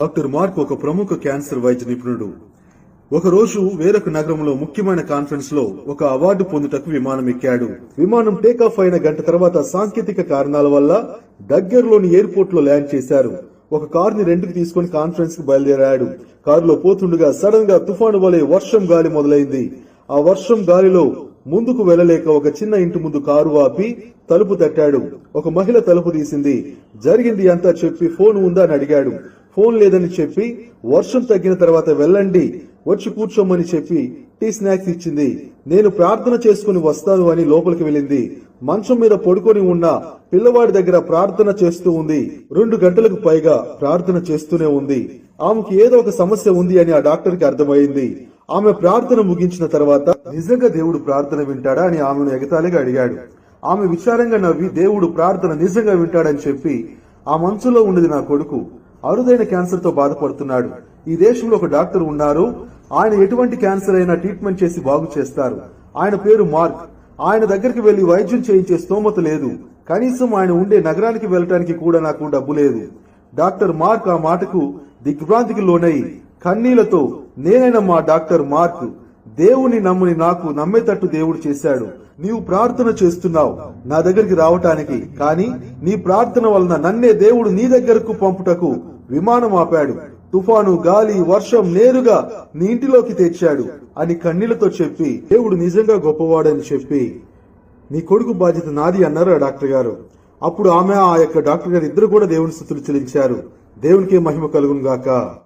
Doctor mark ఒక ప్రముఖ cancer వైద్య నిపుణుడు. ఒకరోజు వేరొక నగరంలో ముఖ్యమైన కాన్ఫరెన్స్లో ఒక అవార్డు పొందుటకు విమానం ఎక్కాడు. విమానం టేకాఫ్ అయిన గంట తర్వాత సాంకేతిక కారణాల వల్ల దగ్గరలోని ఎయిర్పోర్ట్లో ల్యాండ్ చేశారు. ఒక కార్ని రెంట్కి తీసుకుని కాన్ఫరెన్స్కి బయలుదేరాడు. కారులో పోతుండగా సడన్గా తుఫాను వలె వర్షం గాలి మొదలైంది. ఆ వర్షం గాలిలో ముందుకు వెళ్ళలేక ఒక చిన్న ఇంటి ముందు కారు ఆపి తలుపు తట్టాడు. ఒక మహిళ తలుపు తీసింది. జరిగింది అంతా చెప్పి ఫోన్ ఉందా అని అడిగాడు. ఫోన్ లేదని చెప్పి వర్షం తగ్గిన తర్వాత వెళ్ళండి వచ్చి కూర్చోమని చెప్పి టీ స్నాక్స్ ఇచ్చింది. నేను ప్రార్థన చేసుకుని వస్తాను అని లోపలికి వెళ్ళింది. మంచం మీద పడుకొని ఉన్న పిల్లవాడి దగ్గర ప్రార్థన చేస్తూ ఉంది. రెండు గంటలకు పైగా ప్రార్థన చేస్తూనే ఉంది. ఆమెకి ఏదో ఒక సమస్య ఉంది అని ఆ డాక్టర్కి అర్థమైంది. ఆమె ప్రార్థన ముగించిన తర్వాత నిజంగా దేవుడు ప్రార్థన వింటాడా? అని ఆమెను ఎగతాళిగా అడిగాడు. ఆమె విచారంగా నవ్వి దేవుడు ప్రార్థన నిజంగా వింటాడని చెప్పి ఆ మనసులో ఉండేది నా కొడుకు. అరుదైన క్యాన్సర్తో బాధపడుతున్నాడు. ఈ దేశంలో ఒక డాక్టర్ ఉన్నారు. ఆయన ఎటువంటి క్యాన్సర్ అయినా ట్రీట్మెంట్ చేసి బాగు చేస్తారు. ఆయన పేరు మార్క్. ఆయన దగ్గరికి వెళ్ళి వైద్యం చేయించే స్తోమత లేదు. కనీసం ఆయన ఉండే నగరానికి వెళ్ళటానికి కూడా నాకు డబ్బు లేదు. డాక్టర్ మార్క్ ఆ మాటకు దిగ్భ్రాంతికి లోనై కన్నీళ్ళతో నేనైనా మా డాక్టర్ మార్క్ దేవుని నమ్ముని నాకు నమ్మేటట్టు దేవుడు చేశాడు. నీవు ప్రార్థన చేస్తున్నావు. నా దగ్గరికి రావటానికి. కానీ నీ ప్రార్థన వలన నన్నే దేవుడు నీ దగ్గరకు పంపుటకు విమానం ఆపాడు. తుఫాను గాలి వర్షం నేరుగా నీ ఇంటిలోకి తెచ్చాడు అని కన్నీళ్ళతో చెప్పి దేవుడు నిజంగా గొప్పవాడని చెప్పి నీ కొడుకు బాధ్యత నాది అన్నారు ఆ డాక్టర్ గారు. అప్పుడు ఆమె ఆ యొక్క డాక్టర్ గారు ఇద్దరు కూడా దేవుని స్థుతులు చెల్లించారు. దేవునికే మహిమ కలుగును గాక